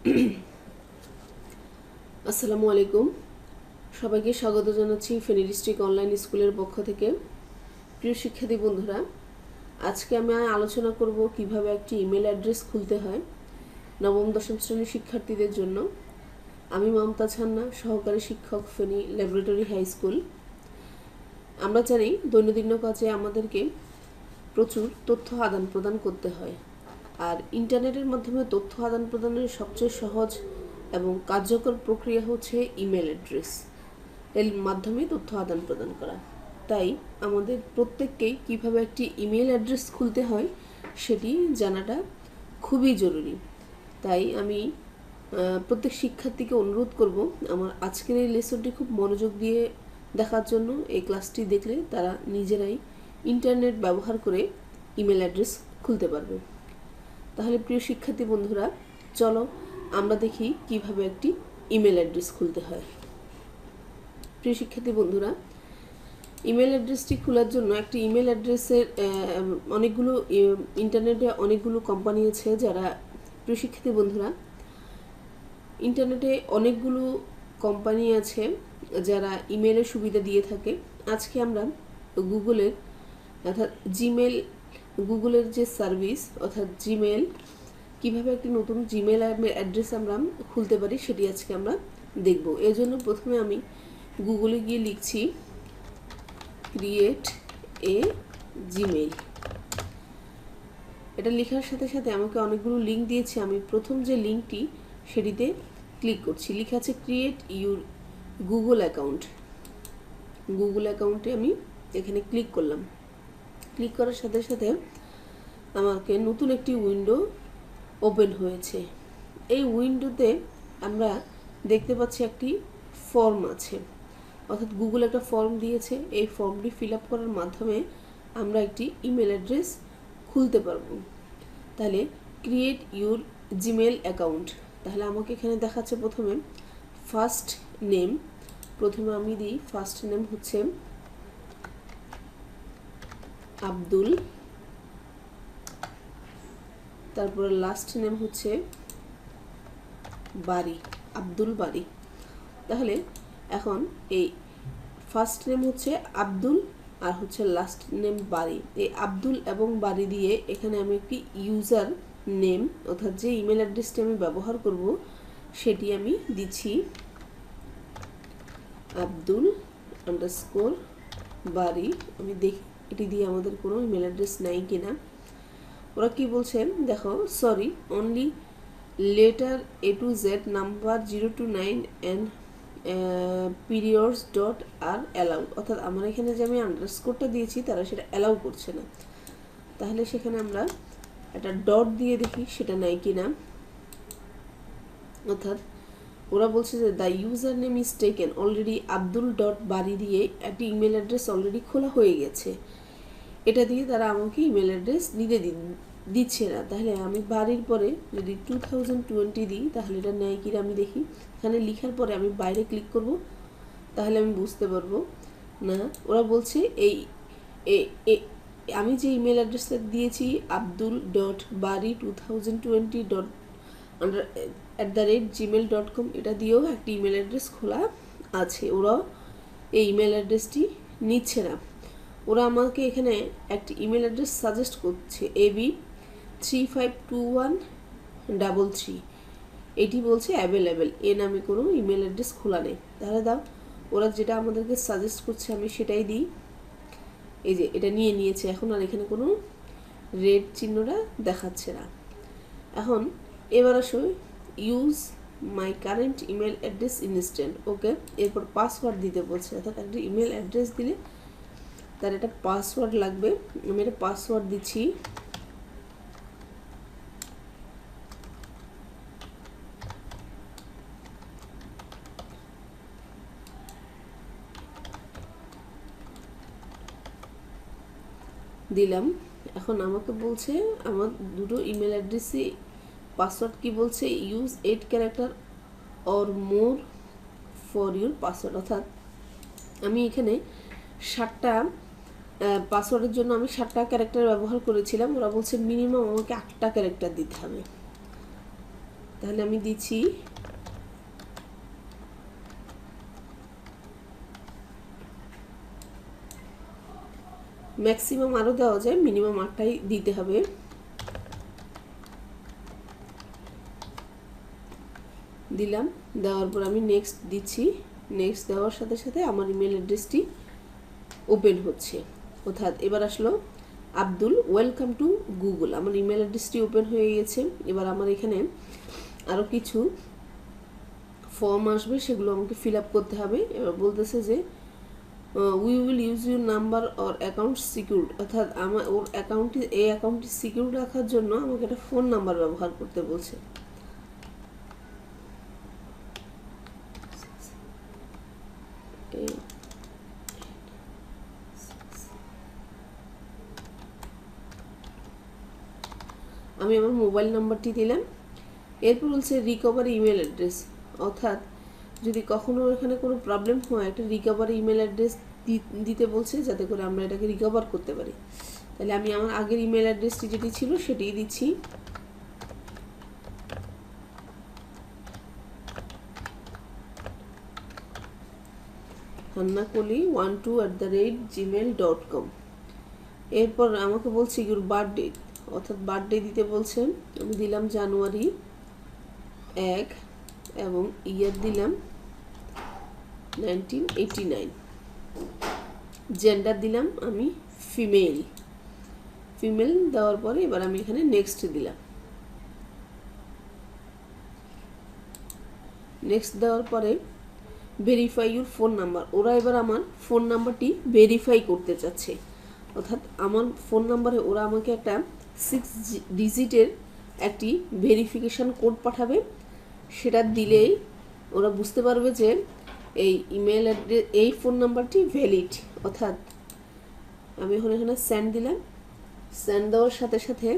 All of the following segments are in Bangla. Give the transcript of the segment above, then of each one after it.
আসসালামু আলাইকুম। সবাইকে স্বাগত জানাচ্ছি ফেনী ডিস্ট্রিক্ট অনলাইন স্কুলের পক্ষ থেকে। প্রিয় শিক্ষার্থী বন্ধুরা, আজকে আমি আলোচনা করব কীভাবে একটি ইমেল অ্যাড্রেস খুলতে হয় নবম, দশম শ্রেণির শিক্ষার্থীদের জন্য। আমি মমতা ছান্না, সহকারী শিক্ষক ফেনী ল্যাবরেটরি হাই স্কুল। আমরা জানি দৈনন্দিন কাজে আমাদেরকে প্রচুর তথ্য আদান প্রদান করতে হয়। আর ইন্টারনেটের মাধ্যমে তথ্য আদান প্রদানের সবচেয়ে সহজ এবং কার্যকর প্রক্রিয়া হচ্ছে ইমেল অ্যাড্রেস। এর মাধ্যমে তথ্য আদান প্রদান করা। তাই আমাদের প্রত্যেককেই কীভাবে একটি ইমেল অ্যাড্রেস খুলতে হয় সেটি জানাটা খুবই জরুরি। তাই আমি প্রত্যেক শিক্ষার্থীকে অনুরোধ করব আমার আজকের এই লেসনটি খুব মনোযোগ দিয়ে দেখার জন্য। এই ক্লাসটি দেখলে তারা নিজেরাই ইন্টারনেট ব্যবহার করে ইমেল অ্যাড্রেস খুলতে পারবে। তাহলে প্রিয় শিক্ষার্থী বন্ধুরা, চলো আমরা দেখি কীভাবে একটি ইমেল অ্যাড্রেস খুলতে হয়। প্রিয় শিক্ষার্থী বন্ধুরা ইমেল অ্যাড্রেসটি খোলার জন্য একটি ইমেল অ্যাড্রেসের অনেকগুলো ইন্টারনেটে অনেকগুলো কোম্পানি আছে যারা, প্রিয় শিক্ষার্থী বন্ধুরা ইন্টারনেটে অনেকগুলো কোম্পানি আছে যারা ইমেলের সুবিধা দিয়ে থাকে। আজকে আমরা গুগলের অর্থাৎ জিমেল গুগলের যে সার্ভিস, অর্থাৎ জিমেল কীভাবে একটি নতুন জিমেল অ্যাড্রেস আমরা খুলতে পারি সেটি আজকে আমরা দেখব। এর জন্য প্রথমে আমি গুগলে গিয়ে লিখছি ক্রিয়েট এ জিমেল এটা লেখার সাথে সাথে আমাকে অনেকগুলো লিঙ্ক দিয়েছে। আমি প্রথম যে লিঙ্কটি সেটিতে ক্লিক করছি। লেখা আছে create your Google account Google অ্যাকাউন্টে আমি এখানে ক্লিক করলাম। ক্লিক করার সাথে সাথে আমাকে নতুন একটি উইন্ডো ওপেন হয়েছে। এই উইন্ডোতে আমরা দেখতে পাচ্ছি একটি ফর্ম আছে। অর্থাৎ গুগল একটা ফর্ম দিয়েছে। এই ফর্মটি ফিল আপ করার মাধ্যমে আমরা একটি ইমেল অ্যাড্রেস খুলতে পারব। তাহলে ক্রিয়েট ইউর জিমেল অ্যাকাউন্ট। তাহলে আমাকে এখানে দেখাচ্ছে প্রথমে ফার্স্ট নেম। প্রথমে আমি দিই ফার্স্ট নেম হচ্ছে আব্দুল। তারপরে লাস্ট নেম হচ্ছে বাড়ি আব্দুল বাড়ি তাহলে এখন এই ফার্স্ট নেম হচ্ছে আব্দুল আর হচ্ছে লাস্ট নেম বাড়ি এই আব্দুল এবং বাড়ি দিয়ে এখানে আমি একটি ইউজার নেম অর্থাৎ যে ইমেল অ্যাড্রেসটি আমি ব্যবহার করব, সেটি আমি দিচ্ছি আব্দুল আন্ডারস্কোর বাড়ি আমি দেখি এটি দিয়ে আমাদের কোনো ইমেল অ্যাড্রেস নাই কিনা। ওরা কি বলছেন? দেখো sorry only letter A to Z number zero to nine and periods dot are allow অর্থাৎ আমার এখানে যে আমি আন্ডারস্কোরটা দিয়েছি, তারা সেটা অ্যালাউ করছে না। তাহলে সেখানে আমরা একটা ডট দিয়ে দেখি সেটা নাই কিনা। অর্থাৎ ওরা বলছে যে the user name is taken already Abdul dot Bari দিয়ে একটি ইমেল অ্যাড্রেস অলরেডি খোলা হয়ে গেছে। এটা দিয়ে তারা আমাকে ইমেল অ্যাড্রেস দি- দিচ্ছে না। তাহলে আমি বাড়ির পরে যদি টু থাউজেন্ড টোয়েন্টি দিই, তাহলে এটা নেয় কিনা আমি দেখি। এখানে লিখার পরে আমি বাইরে ক্লিক করব, তাহলে আমি বুঝতে পারব না। ওরা বলছে এই আমি যে ইমেল অ্যাড্রেসটা দিয়েছি, Abdul dot Bari two thousand twenty dot at the rate Gmail dot com এটা দিয়েও একটি ইমেল অ্যাড্রেস খোলা আছে। ওরাও এই ইমেল অ্যাড্রেসটি নিচ্ছে না। ওরা আমাকে এখানে একটি ইমেল অ্যাড্রেস সাজেস্ট করছে A B three five two one double three এটি বলছে অ্যাভেলেবেল এ নামে কোনো ইমেল অ্যাড্রেস খোলা নেই। তাহলে দাও, ওরা যেটা আমাদেরকে সাজেস্ট করছে আমি সেটাই দিই। এই যে, এটা নিয়ে নিয়েছে, এখন আর এখানে কোনো রেড চিহ্নটা দেখাচ্ছে না। এখন এবার আসো use my current email address instant okay এরপর পাসওয়ার্ড দিতে বলছে। অর্থাৎ একটা ইমেল অ্যাড্রেস দিলে তার একটা পাসওয়ার্ড লাগবে। আমি একটা পাসওয়ার্ড দিচ্ছি। দিলাম। এখন আমাকে বলছে, আমার দুটো ইমেল অ্যাড্রেসে পাসওয়ার্ড কি বলছে? Use eight character or more for your password অর্থাৎ আমি এখানে ষাটটা পাসওয়ার্ডের জন্য আমি ষাটটা ক্যারেক্টার ব্যবহার করেছিলাম। ওরা বলছে মিনিমাম আমাকে আটটা ক্যারেক্টার দিতে হবে। তাহলে আমি দিচ্ছি ম্যাক্সিমাম আরও দেওয়া যায় মিনিমাম আটটাই দিতে হবে। দিলাম। দেওয়ার পর আমি নেক্সট দিচ্ছি। নেক্সট দেওয়ার সাথে সাথে আমার ইমেল অ্যাড্রেসটি ওপেন হচ্ছে। অর্থাৎ এবার আসলো আব্দুল ওয়েলকাম টু গুগল আমার ইমেল অ্যাড্রেসটি ওপেন হয়ে গেছে এবার আমার এখানে আরও কিছু ফর্ম আসবে, সেগুলো আমাকে ফিল আপ করতে হবে। এবার বলতেছে যে we will use your number or account secure অর্থাৎ আমার, ওর অ্যাকাউন্টটি এই অ্যাকাউন্টটি সিকিউর রাখার জন্য আমাকে একটা ফোন নাম্বার ব্যবহার করতে বলছে। আমি আমার মোবাইল নাম্বারটি দিলাম। এরপর বলছে রিকভার ইমেল অ্যাড্রেস অর্থাৎ যদি কখনও এখানে কোনো প্রবলেম হয়, একটা রিকভার ইমেল অ্যাড্রেস দিতে বলছে, যাতে করে আমরা এটাকে রিকভার করতে পারি। তাহলে আমি আমার আগের ইমেল অ্যাড্রেসটি যেটি ছিল, সেটিই দিচ্ছি। Hannakali one two at the rate Gmail dot com এরপর আমাকে বলছে ইউর বার্থডে অর্থাৎ বার্থডে দিতে বলছেন, আমি দিলাম জানুয়ারি এক এবং ইয়ার দিলাম নাইনটিন নাইন জেন্ডার দিলাম আমি ফিমেল ফিমেল দেওয়ার পরে এবার আমি এখানে নেক্সট দিলাম। নেক্সট দেওয়ার পরে ভেরিফাই ইউর ফোন নাম্বার ওরা এবার আমার ফোন নাম্বারটি ভেরিফাই করতে চাচ্ছে। অর্থাৎ আমার ফোন নাম্বারে ওরা আমাকে একটা সিক্স ডিজিটের একটি ভেরিফিকেশান কোড পাঠাবে। সেটা দিলেই ওরা বুঝতে পারবে যে এই ইমেল অ্যাড্রেস এই ফোন নাম্বারটি ভ্যালিড অর্থাৎ আমি এখন এখানে স্যান্ড দিলাম। স্যান্ড দেওয়ার সাথে সাথে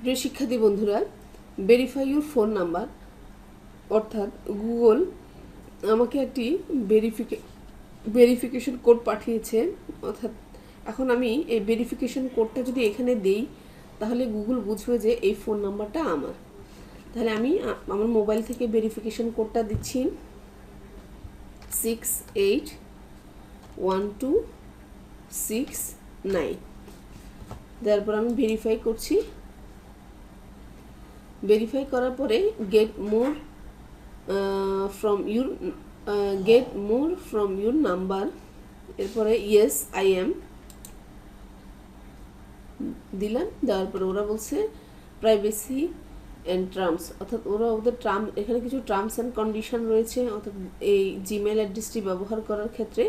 প্রিয় শিক্ষার্থী বন্ধুরা ভেরিফাই ইউর ফোন নাম্বার অর্থাৎ গুগল আমাকে একটি ভেরিফিকে ভেরিফিকেশন কোড পাঠিয়েছে। অর্থাৎ এখন আমি এই ভেরিফিকেশন কোডটা যদি এখানে দিই, তাহলে গুগল বুঝবে যে এই ফোন নাম্বারটা আমার। তাহলে আমি আমার মোবাইল থেকে ভেরিফিকেশন কোডটা দিচ্ছি। Six eight one two six nine তারপর আমি ভেরিফাই করছি। ভেরিফাই করার পরে get more from your get more from your number এরপরে ইয়েস আই এম দিলাম দেওয়ার পরে ওরা বলছে প্রাইভেসি অ্যান্ড টার্মস অর্থাৎ ওরা ওদের ট্রাম এখানে কিছু টার্মস অ্যান্ড কন্ডিশন রয়েছে, অর্থাৎ এই জিমেল অ্যাড্রেসটি ব্যবহার করার ক্ষেত্রে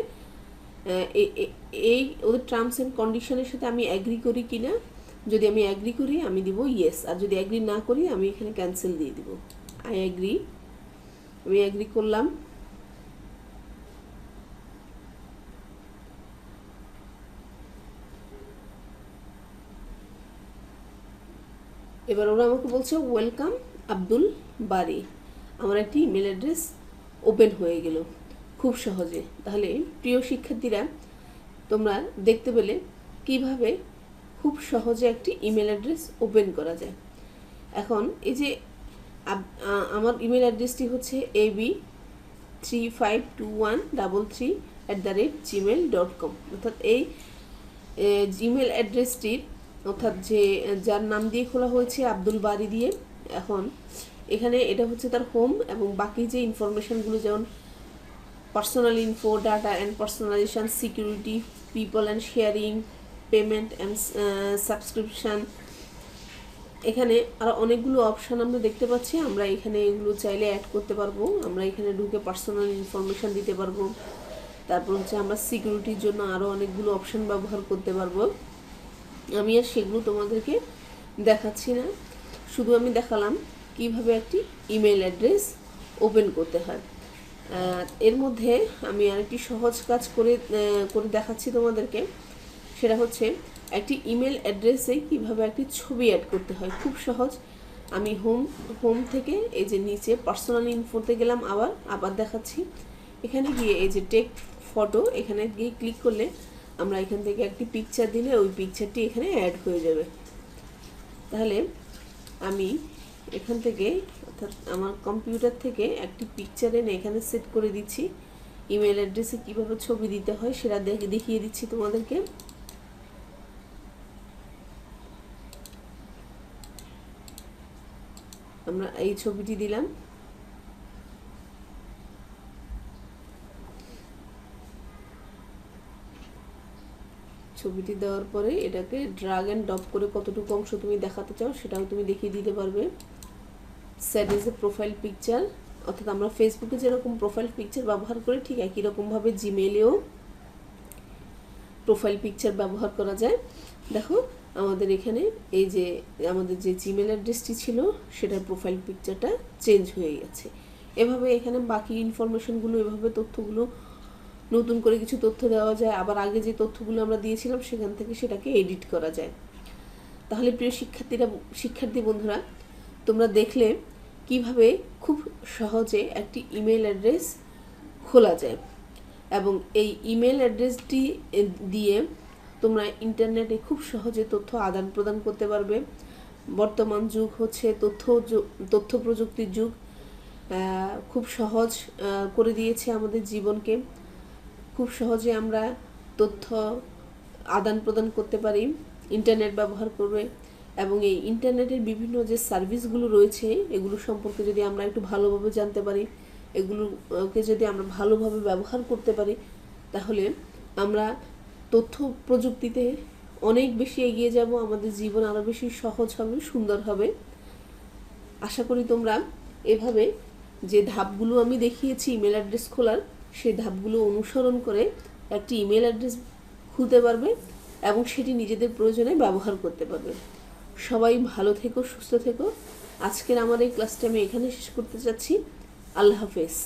এই ওদের টার্মস অ্যান্ড কন্ডিশনের সাথে আমি অ্যাগ্রি করি কি না যদি আমি অ্যাগ্রি করি, আমি দিব ইয়েস আর যদি অ্যাগ্রি না করি, আমি এখানে ক্যান্সেল দিয়ে দিব। আই অ্যাগ্রি আমি অ্যাগ্রি করলাম। এবার ওরা আমাকে বলছে ওয়েলকাম আব্দুল বারি আমার একটি ইমেল অ্যাড্রেস ওপেন হয়ে গেল। খুব সহজে। তাহলে প্রিয় শিক্ষার্থীরা, তোমরা দেখতে পেলে কীভাবে খুব সহজে একটি ইমেল অ্যাড্রেস ওপেন করা যায়। এখন এই যে আমার ইমেল অ্যাড্রেসটি হচ্ছে A B three five two one double three at the rate Gmail dot com অর্থাৎ এই জিমেল অ্যাড্রেসটির, অর্থাৎ যে, যার নাম দিয়ে খোলা হয়েছে আব্দুল বাড়ি দিয়ে, এখন এখানে এটা হচ্ছে তার হোম এবং বাকি যে ইনফরমেশানগুলো যেমন personal info data and personalisation security people and sharing payment and subscription এখানে আরও অনেকগুলো অপশান আমরা দেখতে পাচ্ছি। আমরা এখানে এগুলো চাইলে অ্যাড করতে পারব। আমরা এখানে ঢুকে পার্সোনাল ইনফরমেশান দিতে পারব। তারপর হচ্ছে আমরা সিকিউরিটির জন্য আরও অনেকগুলো অপশান ব্যবহার করতে পারব। আমি আর সেগুলো তোমাদেরকে দেখাচ্ছি না। শুধু আমি দেখালাম কীভাবে একটি ইমেল অ্যাড্রেস ওপেন করতে হয়। এর মধ্যে আমি আরেকটি সহজ কাজ করে করে দেখাচ্ছি তোমাদেরকে। সেটা হচ্ছে একটি ইমেল অ্যাড্রেসে কীভাবে একটি ছবি অ্যাড করতে হয়। খুব সহজ। আমি হোম হোম থেকে এই যে নিচে পার্সোনাল ইনফোতে গেলাম আবার আবার দেখাচ্ছি। এখানে গিয়ে এই যে টেক ফটো এখানে গিয়ে ক্লিক করলে আমরা এখান থেকে একটি পিকচার দিলে ওই পিকচারটি এখানে অ্যাড হয়ে যাবে। তাহলে আমি এখান থেকে, অর্থাৎ আমার কম্পিউটার থেকে একটি পিকচার এনে এখানে সেট করে দিচ্ছি। ইমেল অ্যাড্রেসে কীভাবে ছবি দিতে হয় সেটা দেখে দেখিয়ে দিচ্ছি তোমাদেরকে। আমরা এই ছবিটি দিলাম। ছবিটি দেওয়ার পরে এটাকে ড্রাগ অ্যান্ড ড্রপ করে কতটুকু অংশ তুমি দেখাতে চাও সেটাও তুমি দেখিয়ে দিতে পারবে। Set is a profile picture অর্থাৎ আমরা ফেসবুকে যেরকম প্রোফাইল পিকচার ব্যবহার করি, ঠিক একই রকমভাবে জিমেলেও প্রোফাইল পিকচার ব্যবহার করা যায়। দেখো আমাদের এখানে এই যে আমাদের যে জিমেল অ্যাড্রেসটি ছিল, সেটার প্রোফাইল পিকচারটা চেঞ্জ হয়ে গেছে। এভাবে এখানে বাকি ইনফরমেশনগুলো এভাবে তথ্যগুলো, নতুন করে কিছু তথ্য দেওয়া যায়। আবার আগে যে তথ্যগুলো আমরা দিয়েছিলাম, সেখান থেকে সেটাকে এডিট করা যায়। তাহলে প্রিয় শিক্ষার্থীরা, শিক্ষার্থী বন্ধুরা, তোমরা দেখলে কীভাবে খুব সহজে একটি ইমেল অ্যাড্রেস খোলা যায়। এবং এই ইমেল অ্যাড্রেসটি দিয়ে তোমরা ইন্টারনেটে খুব সহজে তথ্য আদান প্রদান করতে পারবে। বর্তমান যুগ হচ্ছে তথ্য তথ্য প্রযুক্তির যুগ। খুব সহজ করে দিয়েছে আমাদের জীবনকে। খুব সহজে আমরা তথ্য আদান প্রদান করতে পারি, ইন্টারনেট ব্যবহার করবে এবং এই ইন্টারনেটের বিভিন্ন যে সার্ভিসগুলো রয়েছে, এগুলো সম্পর্কে যদি আমরা একটু ভালোভাবে জানতে পারি, এগুলোকে যদি আমরা ভালোভাবে ব্যবহার করতে পারি, তাহলে আমরা তথ্য প্রযুক্তিতে অনেক বেশি এগিয়ে যাব, আমাদের জীবন আরও বেশি সহজ হবে, সুন্দর হবে। আশা করি তোমরা এভাবে যে ধাপগুলো আমি দেখিয়েছি ইমেল অ্যাড্রেস খোলার, সেই ধাপগুলো অনুসরণ করে একটি ইমেল অ্যাড্রেস খুলতে পারবে এবং সেটি নিজেদের প্রয়োজনে ব্যবহার করতে পারবে। সবাই ভালো থেকো, সুস্থ থেকো। আজকের আমার এই ক্লাসটা আমি এখানে শেষ করতে চাচ্ছি। আল্লাহ হাফেজ।